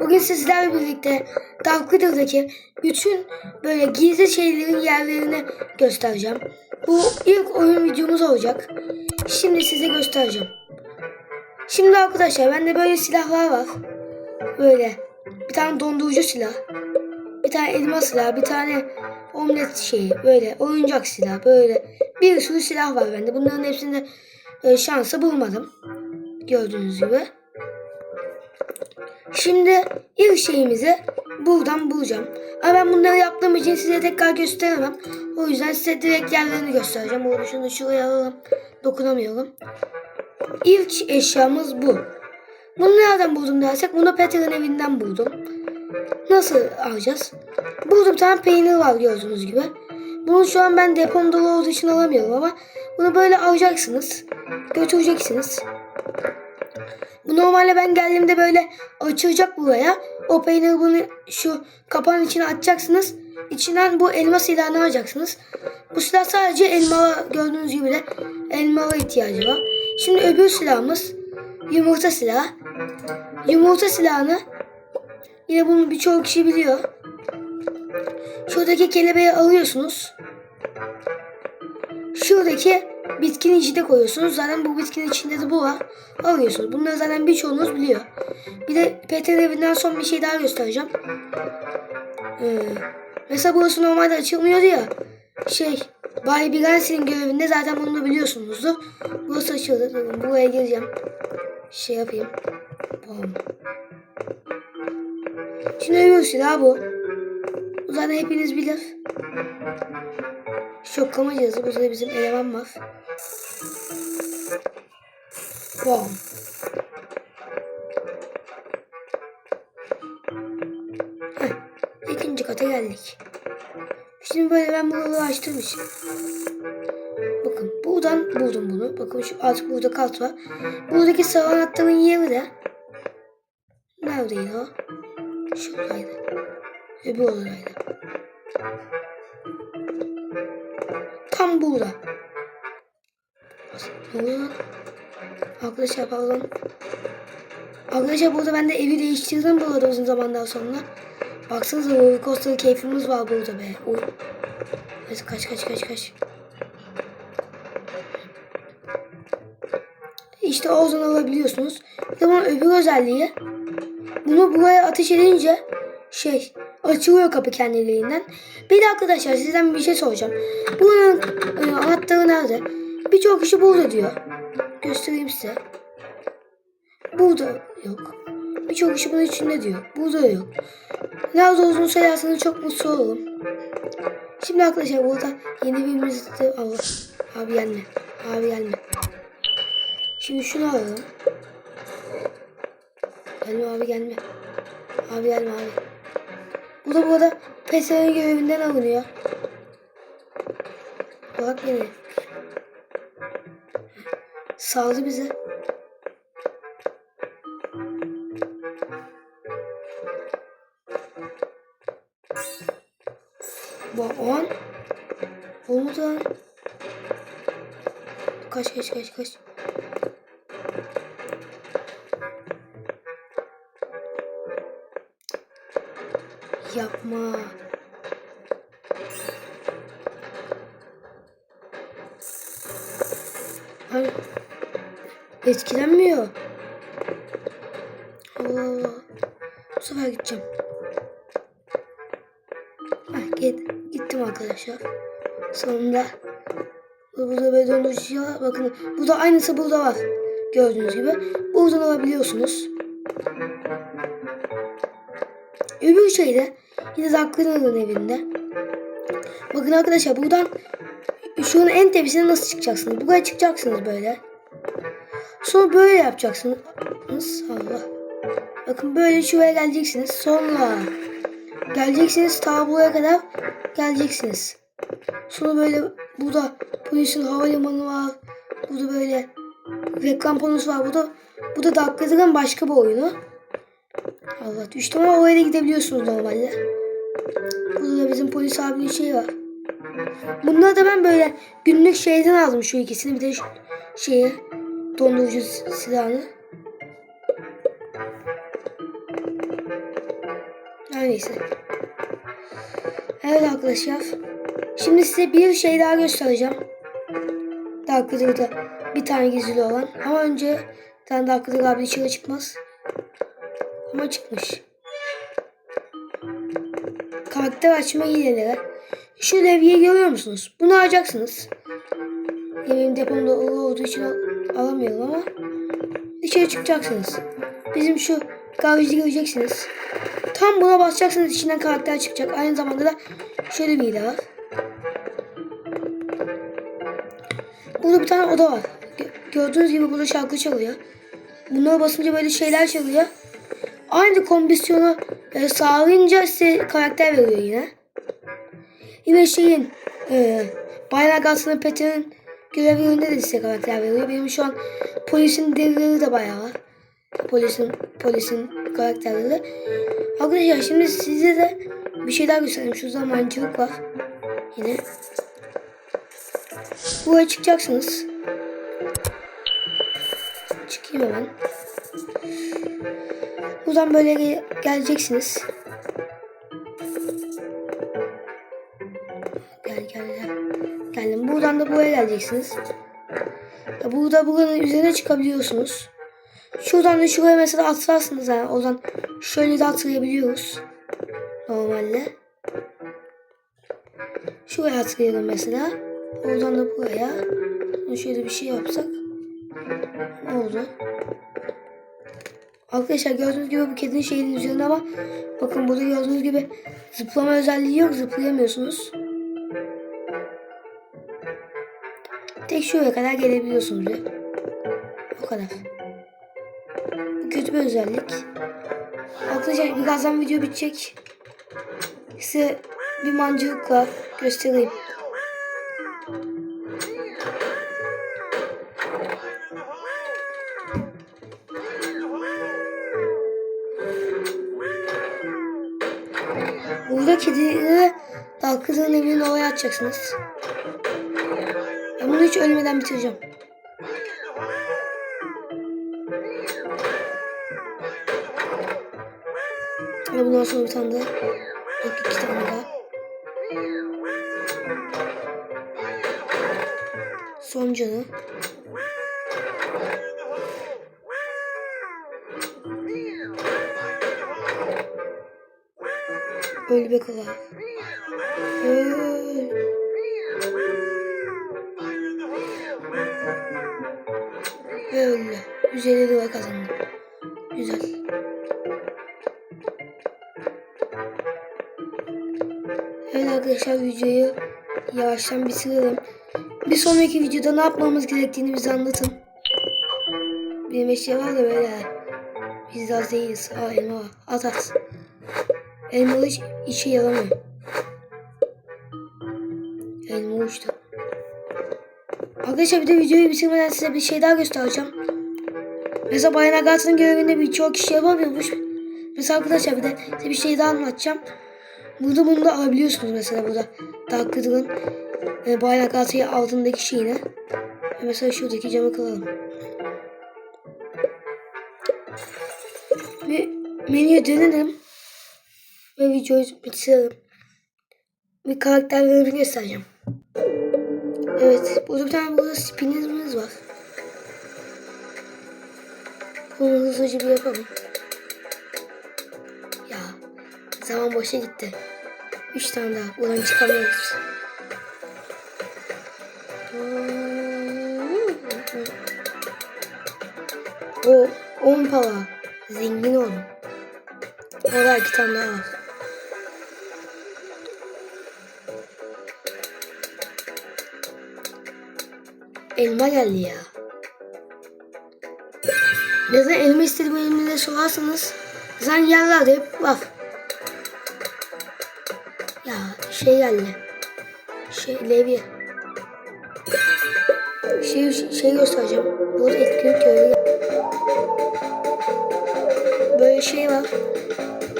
Bugün sizlerle birlikte Dark Riddle'daki bütün böyle gizli şeylerin yerlerini göstereceğim. Bu ilk oyun videomuz olacak. Şimdi size göstereceğim. Şimdi arkadaşlar bende böyle silahlar var. Böyle bir tane dondurucu silah. Bir tane elma silah, bir tane omlet şeyi, böyle oyuncak silah, böyle bir sürü silah var bende. Bunların hepsinde e, şansı bulmadım. Gördüğünüz gibi. Şimdi ilk şeyimizi buradan bulacağım. Ama ben bunları yaptığım için size tekrar gösteremem. O yüzden size direkt yerlerini göstereceğim. Burada şunu şuraya alalım. Dokunamıyorum. İlk eşyamız bu. Bunu nereden buldum dersek bunu Peter'ın evinden buldum. Nasıl alacağız? Burada bir tane peynir var gördüğünüz gibi. Bunu şu an ben depom olduğu için alamıyorum ama bunu böyle alacaksınız. Götüreceksiniz. Bu normalde ben geldiğimde böyle açılacak buraya. O peyniri bunu şu kapağın içine atacaksınız. İçinden bu elma silahını alacaksınız. Bu silah sadece elma gördüğünüz gibi de elmalara ihtiyacı var. Şimdi öbür silahımız yumurta silahı. Yumurta silahını yine bunu birçok kişi biliyor. Şuradaki kelebeği alıyorsunuz. Şuradaki bitkinin içine koyuyorsunuz. Zaten bu bitkinin içinde de bu var. Alıyorsunuz. Bunları zaten birçoğunuz biliyor. Bir de Peter evinden son bir şey daha göstereceğim. Ee, mesela burası normalde açılmıyordu ya. Şey, Bay Bigansi'nin görevinde zaten bunu da biliyorsunuzdur. Burası açıldı. Durun, buraya gireceğim. Şey yapayım. Bom. Şimdi öbür silah. Bu zaten hepiniz bilir. Şoklama cihazı. Burada da bizim eleman var. Bom. Heh, ikinci kata geldik. Şimdi böyle ben buraları için. Bakın buradan buldum bunu. Bakın şu artık burada kart var. Buradaki sarı anahtarın yeri de neredeydi o? Şuradaydı. Öbür odadaydı. Ne oluyor? Arkadaşlar pardon. Arkadaşlar burada ben de evi değiştirdim bu arada uzun zamandan sonra. Baksanıza roller coaster keyfimiz var burada be. Oy. Neyse kaç kaç kaç kaç. İşte o zaman alabiliyorsunuz. Bunun öbür özelliği. Bunu buraya ateş edince şey açılıyor kapı kendiliğinden. Bir de arkadaşlar sizden bir şey soracağım. Bunun e, anahtarı nerede? Birçok kişi burada diyor. Göstereyim size. Burada yok. Birçok kişi bunun içinde diyor. Burada yok. Nerede olduğunu söylerseniz çok mutlu olurum. Şimdi arkadaşlar burada yeni birimiz de Allah. Abi gelme. Abi gelme. Şimdi şunu alalım. Gelme abi gelme. Abi gelme abi. Bu da burada PS'nin görevinden alınıyor. Bak beni. Saldı bize. Bu on. Lan. Kaç kaç kaç kaç. Yapma. Hayır. Etkilenmiyor. Allah Allah. Bu sefer gideceğim. Heh, git, gittim arkadaşlar. Sonunda. Burada böyle dondurucu var. Bakın bu da aynısı burada var. Gördüğünüz gibi. Buradan alabiliyorsunuz. Öbür şey de yine Zaklı'nın evinde. Bakın arkadaşlar buradan şunun en tepesine nasıl çıkacaksınız? Buraya çıkacaksınız böyle. Sonra böyle yapacaksınız. Allah. Bakın böyle şuraya geleceksiniz. Sonra geleceksiniz ta buraya kadar geleceksiniz. Sonra böyle burada polisin havalimanı var. Burada böyle reklam panosu var. Burada bu da Dakika'nın başka bir oyunu. Allah düştüm ama oraya da gidebiliyorsunuz normalde. Burada da bizim polis abinin şeyi var. Bunları da ben böyle günlük şeyden aldım şu ikisini. Bir de şu şeyi dondurucu silahını. Her neyse. Evet arkadaşlar. Şimdi size bir şey daha göstereceğim. Dark Riddle'da bir tane gizli olan. Ama önce bir tane Dark Riddle abi dışarı çıkmaz. Ama çıkmış. Karakter açma hileleri. Şu levyeyi görüyor musunuz? Bunu alacaksınız. Yemeğim depomda olduğu için al- alamıyorum ama dışarı çıkacaksınız. Bizim şu garajı göreceksiniz. Tam buna basacaksınız içinden karakter çıkacak. Aynı zamanda da şöyle bir hile var. Burada bir tane oda var. Gö- Gördüğünüz gibi burada şarkı çalıyor. Bunlara basınca böyle şeyler çalıyor. Aynı kombisyonu e, sağlayınca size karakter veriyor yine. Yine şeyin e, bayrak altında Peter'in görevlerinde de size karakter veriyor. Benim şu an polisin derileri de bayağı var. Polisin polisin karakterleri. Arkadaşlar şimdi size de bir şey daha göstereyim. Şu zamancılık var. Yine. Buraya çıkacaksınız. Çıkayım hemen. Buradan böyle ge- geleceksiniz. Buradan da buraya geleceksiniz. Ya Burada buranın üzerine çıkabiliyorsunuz. Şuradan da şuraya mesela atlarsınız yani. O şöyle de atlayabiliyoruz. Normalde. Şuraya atlayalım mesela. Oradan da buraya. Şöyle bir şey yapsak. Ne oldu? Arkadaşlar gördüğünüz gibi bu kedinin şeyinin üzerinde ama bakın burada gördüğünüz gibi zıplama özelliği yok. Zıplayamıyorsunuz. Tek şuraya kadar gelebiliyorsunuz. O kadar. Bu kötü bir özellik. Arkadaşlar birazdan video bitecek. Size bir mancılıkla göstereyim. Burada kedileri Dalkız'ın evinin oraya atacaksınız. Bunu hiç ölmeden bitireceğim. Ve bundan sonra bir tane daha. Yok iki tane daha. Son canı. Öl be kala. Öl. Öldü. 150 lira kazandım. Güzel. Evet arkadaşlar videoyu yavaştan bitirelim. Bir sonraki videoda ne yapmamız gerektiğini bize anlatın. Benim eşya var da böyle. Biz az değiliz. Aa elma var. At at. Elma hiç işe yaramıyor. Arkadaşlar bir de videoyu bitirmeden size bir şey daha göstereceğim. Mesela Bayan Agatha'nın görevinde birçok kişi yapamıyormuş. Mesela arkadaşlar bir de size bir şey daha anlatacağım. Burada bunu da alabiliyorsunuz mesela burada. Dark Riddle'ın e, Bayan Agatha'yı altındaki şeyini. Mesela şuradaki camı kıralım. Ve menüye dönelim. Ve videoyu bitirelim. Bir karakterlerimi göstereceğim. Evet. Burada bir tane burada spinnerimiz var. Bunu hızlıca bir yapalım. Ya zaman boşa gitti. Üç tane daha. Buradan çıkamıyoruz. O on para. Zengin olun. Orada iki tane daha var. Elma geldi ya. Neden elma istediğim elimde sorarsanız zaten yerlerde hep var. Ya şey geldi. Şey levye. Şey, şey göstereceğim. Burada etkinlik görevi Böyle şey var.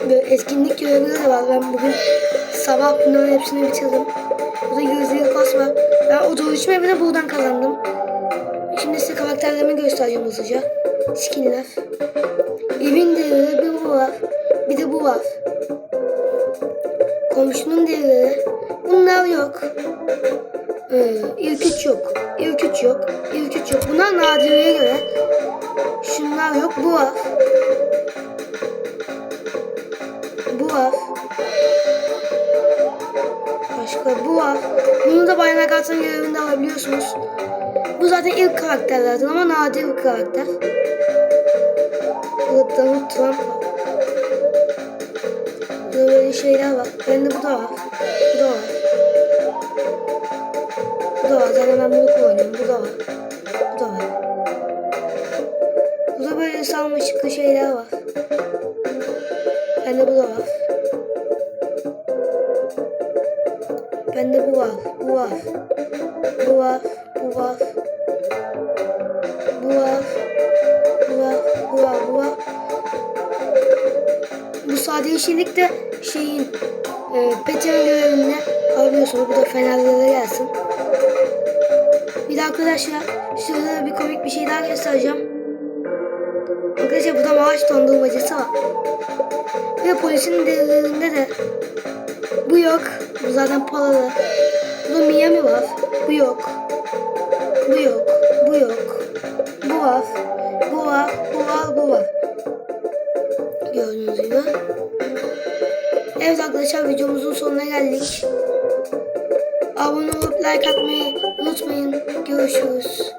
Böyle etkinlik görevleri de var. Ben bugün sabah bunların hepsini bitirdim. Burada yüzde pas var. Ben o dolaşma evine buradan kazandım. Şimdi size karakterlerimi göstereceğim hızlıca. Skinler. Evin değeri bir bu var. Bir de bu var. Komşunun devleri. Bunlar yok. Ee, ilk üç yok. İlk üç yok. İlk üç yok. Bunlar nadiriye göre. Şunlar yok. Bu var. Bu var. Da Bay Nagata'nın görevinde alabiliyorsunuz. Bu zaten ilk karakterlerden ama nadir bir karakter. Burada Donald Trump var. Burada böyle şeyler var. Bende bu da var. Bu da var. Bu da var. Zaten ben bunu kullanıyorum. Bu da var. Bu da var. Burada böyle sarmaşıklı şeyler var. Bu sade yeşillik de şeyin e, Peter'in görevinde alıyorsunuz. Bu da fenerlere gelsin. Bir de arkadaşlar şurada bir komik bir şey daha göstereceğim. Arkadaşlar burada maaş dondurmacısı var. Ve polisin devrelerinde de bu yok. Bu zaten paralı. Burada Miami var. Bu yok. Bu yok. Bu yok. Bu var. Bu var. Bu var. Bu var. Gördüğünüz gibi. Evet arkadaşlar videomuzun sonuna geldik. Abone olup like atmayı unutmayın. Görüşürüz.